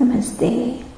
Namaste.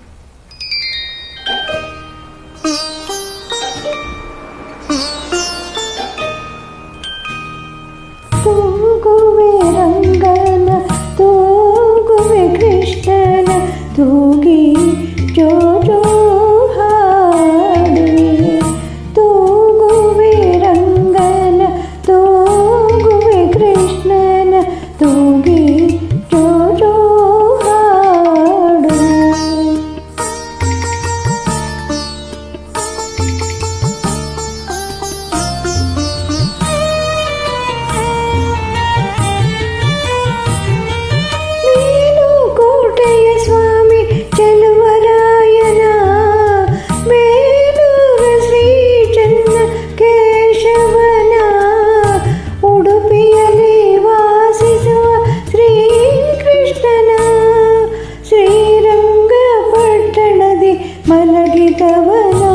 మలగిదవనా